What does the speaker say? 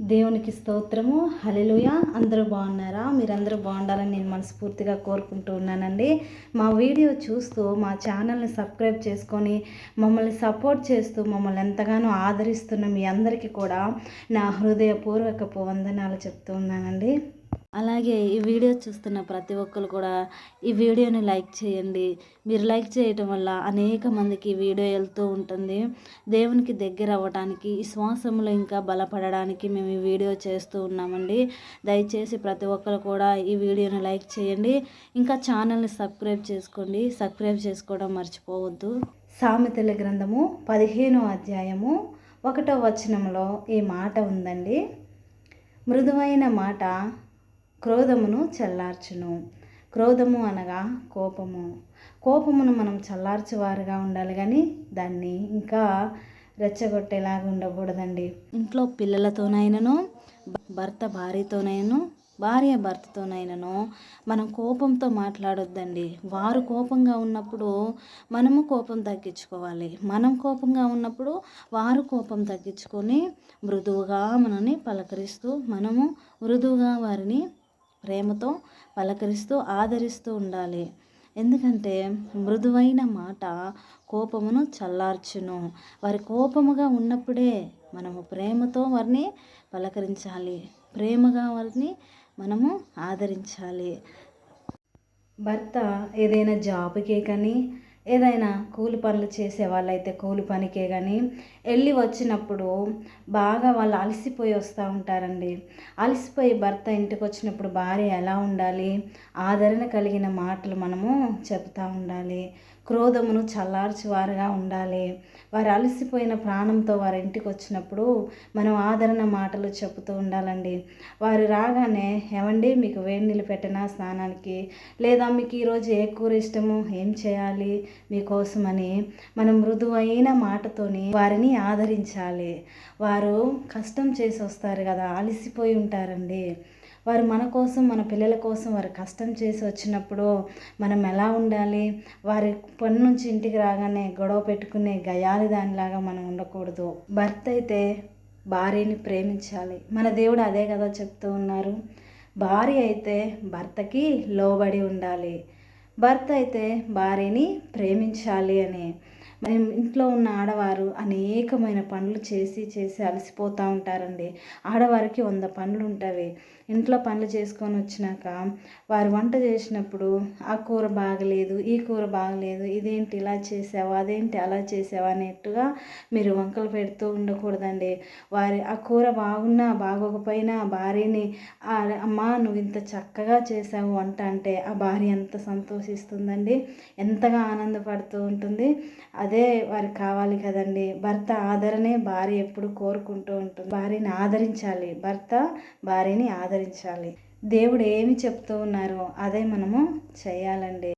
దేవునికి స్తోత్రము. హలెలుయ అందరూ బాగున్నారా? మీరందరూ బాగుండాలని నేను మనస్ఫూర్తిగా కోరుకుంటూ ఉన్నానండి. మా వీడియో చూస్తూ మా ఛానల్ని సబ్స్క్రైబ్ చేసుకొని మమ్మల్ని సపోర్ట్ చేస్తూ మమ్మల్ని ఎంతగానో ఆదరిస్తున్న మీ అందరికీ కూడా నా హృదయపూర్వక వందనాలు చెప్తూ ఉన్నానండి. అలాగే ఈ వీడియో చూస్తున్న ప్రతి ఒక్కరు కూడా ఈ వీడియోని లైక్ చేయండి. మీరు లైక్ చేయటం వల్ల అనేక మందికి వీడియో వెళ్తూ ఉంటుంది. దేవునికి దగ్గర అవ్వడానికి ఈ శ్వాసంలో ఇంకా బలపడడానికి మేము ఈ వీడియో చేస్తూ ఉన్నామండి. దయచేసి ప్రతి ఒక్కరు కూడా ఈ వీడియోని లైక్ చేయండి. ఇంకా ఛానల్ని సబ్స్క్రైబ్ చేసుకోండి. సబ్స్క్రైబ్ చేసుకోవడం మర్చిపోవద్దు. సామెతల గ్రంథము పదిహేనో అధ్యాయము ఒకటో వచనంలో ఈ మాట ఉందండి. మృదువైన మాట క్రోధమును చల్లార్చును. క్రోధము అనగా కోపము. కోపమును మనం చల్లార్చేవారుగా ఉండాలి కానీ దాన్ని ఇంకా రెచ్చగొట్టేలాగా ఉండకూడదండి. ఇంట్లో పిల్లలతోనైనను భర్త భార్యతోనైనను భార్య భర్తతోనైనను మనం కోపంతో మాట్లాడొద్దండి. వారు కోపంగా ఉన్నప్పుడు మనము కోపం తగ్గించుకోవాలి. మనం కోపంగా ఉన్నప్పుడు వారు కోపం తగ్గించుకొని మృదువుగా మనని పలకరిస్తూ మనము మృదువుగా వారిని ప్రేమతో పలకరిస్తూ ఆదరిస్తూ ఉండాలి. ఎందుకంటే మృదువైన మాట కోపమును చల్లార్చును. వారి కోపముగా ఉన్నప్పుడే మనము ప్రేమతో వారిని పలకరించాలి. ప్రేమగా వారిని మనము ఆదరించాలి. భర్త ఏదైనా జాబ్కే కానీ ఏదైనా కూలి పనులు చేసే వాళ్ళైతే కూలి పనికే కానీ వెళ్ళి వచ్చినప్పుడు బాగా వాళ్ళు అలసిపోయి వస్తూ ఉంటారండి. అలసిపోయి భర్త ఇంటికి వచ్చినప్పుడు భార్య ఎలా ఉండాలి? ఆదరణ కలిగిన మాటలు మనము చెప్తూ ఉండాలి. క్రోధమును చల్లార్చువారుగా ఉండాలి. వారు అలసిపోయిన ప్రాణంతో వారి ఇంటికి వచ్చినప్పుడు మనం ఆదరణ మాటలు చెబుతూ ఉండాలండి. వారు రాగానే ఏమండి మీకు వేడి నీళ్ళు పెట్టినా స్నానానికి? లేదా మీకు ఈరోజు ఏ కూర ఇష్టము? ఏం చేయాలి మీకోసమని? మనం మృదువైన మాటతోని వారిని ఆదరించాలి. వారు కష్టం చేసి వస్తారు కదా అలసిపోయి ఉంటారండి. వారు మన కోసం మన పిల్లల కోసం వారు కష్టం చేసి వచ్చినప్పుడు మనం ఎలా ఉండాలి? వారి పని నుంచి ఇంటికి రాగానే గొడవ పెట్టుకునే గయాలి దానిలాగా మనం ఉండకూడదు. భర్త అయితే భార్యని ప్రేమించాలి. మన దేవుడు అదే కదా చెప్తూ ఉన్నారు. భార్య అయితే భర్తకి లోబడి ఉండాలి. భర్త అయితే భార్యని ప్రేమించాలి అని మరి ఇంట్లో ఉన్న ఆడవారు అనేకమైన పనులు చేసి చేసి అలసిపోతూ ఉంటారండి. ఆడవారికి వంద పనులు ఉంటాయి. ఇంట్లో పనులు చేసుకొని వచ్చినాక వారు వంట చేసినప్పుడు ఆ కూర బాగలేదు ఈ కూర బాగలేదు ఇదేంటి ఇలా చేసావా అదేంటి అలా చేసావా అనేట్టుగా మీరు వంకలు పెడుతూ ఉండకూడదండి. వారి ఆ కూర బాగున్నా బాగోకపోయినా భార్యని అమ్మా నువ్వు ఇంత చక్కగా చేసావు వంట అంటే ఆ భార్య ఎంత సంతోషిస్తుందండి. ఎంతగా ఆనందపడుతూ ఉంటుంది. అదే వారికి కావాలి కదండి. భర్త ఆదరణే భార్య ఎప్పుడు కోరుకుంటూ ఉంటుంది. భార్యని ఆదరించాలి. భర్త భార్యని ఆదరించాలి. దేవుడు ఏమి చెప్తూ ఉన్నారో? అదే మనము చేయాలండి.